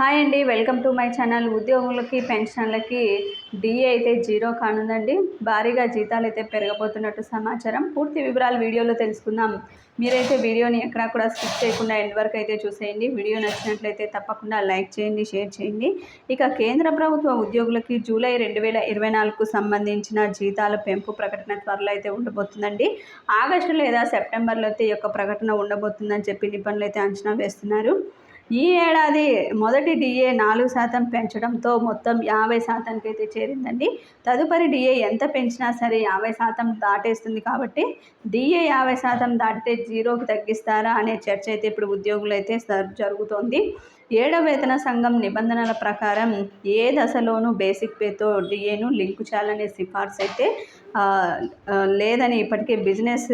Hi అండి welcome to my channel. ఉద్యోగులకి పెన్షన్లకి DA అయితే జీరో కానుందండి. భారీగా జీతాలు అయితే పెరగబోతున్నట్టు సమాచారం. పూర్తి వివరాలు వీడియోలో తెలుసుకుందాం. మీరైతే వీడియోని ఎక్కడా కూడా స్కిప్ చేయకుండా ఎండ్ వరకు అయితే చూసేయండి. వీడియో నచ్చినట్లయితే తప్పకుండా లైక్ చేయండి షేర్ చేయండి. ఇక కేంద్ర ప్రభుత్వ ఉద్యోగులకి జూలై రెండు వేల ఇరవై నాలుగుకు సంబంధించిన జీతాల పెంపు ప్రకటన త్వరలో అయితే ఉండబోతుందండి. ఆగస్టు లేదా సెప్టెంబర్లో అయితే ఈ యొక్క ప్రకటన ఉండబోతుందని చెప్పి నిపుణులు అయితే అంచనా వేస్తున్నారు. ఈ ఏడాది మొదటి డిఏ నాలుగు శాతం పెంచడంతో మొత్తం యాభై శాతానికి అయితే చేరిందండి. తదుపరి డిఏ ఎంత పెంచినా సరే యాభై శాతం దాటేస్తుంది కాబట్టి డిఏ యాభై శాతం దాటితే జీరోకి తగ్గిస్తారా అనే చర్చ అయితే ఇప్పుడు ఉద్యోగులు అయితే జరుగుతోంది. ఏడవ వేతన సంఘం నిబంధనల ప్రకారం ఏ దశలోనూ బేసిక్ పేతో డిఏను లింకు చేయాలనే సిఫార్సు అయితే లేదని ఇప్పటికే బిజినెస్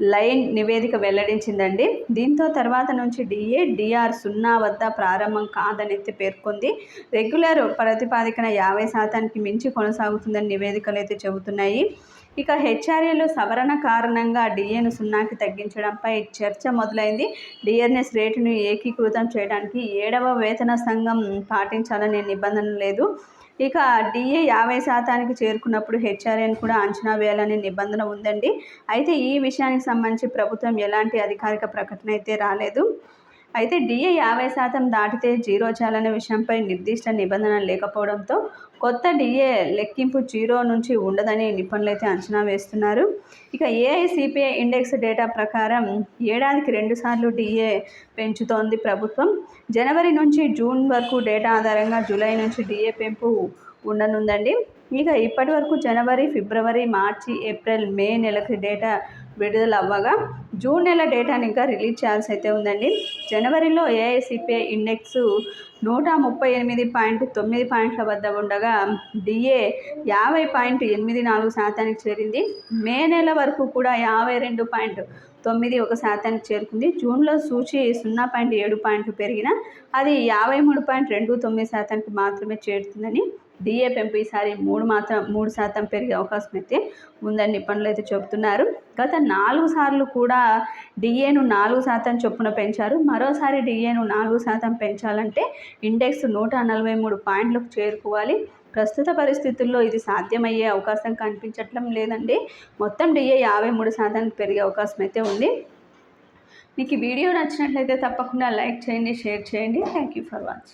లైన్ నివేదిక వెల్లడించిందండి. దీంతో తర్వాత నుంచి డిఏ డిఆర్ సున్నా వద్ద ప్రారంభం కాదని పేర్కొంది. రెగ్యులర్ ప్రతిపాదికన యాభై శాతానికి మించి కొనసాగుతుందని నివేదికలు అయితే చెబుతున్నాయి. ఇక హెచ్ఆర్ఏలో సవరణ కారణంగా డిఏను సున్నాకి తగ్గించడంపై చర్చ మొదలైంది. డిఆర్ఎస్ రేటును ఏకీకృతం చేయడానికి ఏడవ వేతన సంఘం పాటించాలనే నిబంధన లేదు. ఇక డిఏ యాభై శాతానికి చేరుకున్నప్పుడు హెచ్ఆర్ఎన్ కూడా అంచనా వేయాలనే నిబంధన ఉందండి. అయితే ఈ విషయానికి సంబంధించి ప్రభుత్వం ఎలాంటి అధికారిక ప్రకటన అయితే రాలేదు. అయితే డిఏ యాభై శాతం దాటితే జీరో చేయాలనే విషయంపై నిర్దిష్ట నిబంధన లేకపోవడంతో కొత్త డిఏ లెక్కింపు జీరో నుంచి ఉండదని నిపుణులు అయితే అంచనా వేస్తున్నారు. ఇక ఏఐసిపిఐ ఇండెక్స్ డేటా ప్రకారం ఏడాదికి రెండుసార్లు డిఏ పెంచుతోంది ప్రభుత్వం. జనవరి నుంచి జూన్ వరకు డేటా ఆధారంగా జూలై నుంచి డిఏ పెంపు ఉండనుందండి. ఇక ఇప్పటి వరకు జనవరి ఫిబ్రవరి మార్చి ఏప్రిల్ మే నెలకి డేటా విడుదల అవ్వగా జూన్ నెల డేటాను ఇంకా రిలీజ్ చేయాల్సి అయితే ఉందండి. జనవరిలో ఏఐసిపిఐ ఇండెక్స్ నూట ముప్పై ఎనిమిది పాయింట్ తొమ్మిది పాయింట్ల వద్ద ఉండగా డిఏ యాభై పాయింట్ ఎనిమిది నాలుగు శాతానికి చేరింది. మే నెల వరకు కూడా యాభై రెండు పాయింట్ తొమ్మిది ఒక శాతానికి చేరుకుంది. జూన్లో సూచి సున్నా పాయింట్ ఏడు పాయింట్లు పెరిగిన అది యాభై మూడు పాయింట్ రెండు తొమ్మిది శాతానికి మాత్రమే చేరుతుందని డిఏ పెంపు ఈసారి మూడు మాత్రం మూడు శాతం పెరిగే అవకాశం అయితే ఉందని నిపుణులు అయితే చెబుతున్నారు. గత నాలుగు సార్లు కూడా డిఏను నాలుగు శాతం చొప్పున పెంచారు. మరోసారి డిఏను నాలుగు శాతం పెంచాలంటే ఇండెక్స్ నూట నలభై మూడు పాయింట్లకు చేరుకోవాలి. ప్రస్తుత పరిస్థితుల్లో ఇది సాధ్యమయ్యే అవకాశం కనిపించట్లం లేదండి. మొత్తం డిఏ యాభై మూడు శాతానికి పెరిగే అవకాశం అయితే ఉంది. మీకు ఈ వీడియో నచ్చినట్లయితే తప్పకుండా లైక్ చేయండి షేర్ చేయండి. Thank you for watching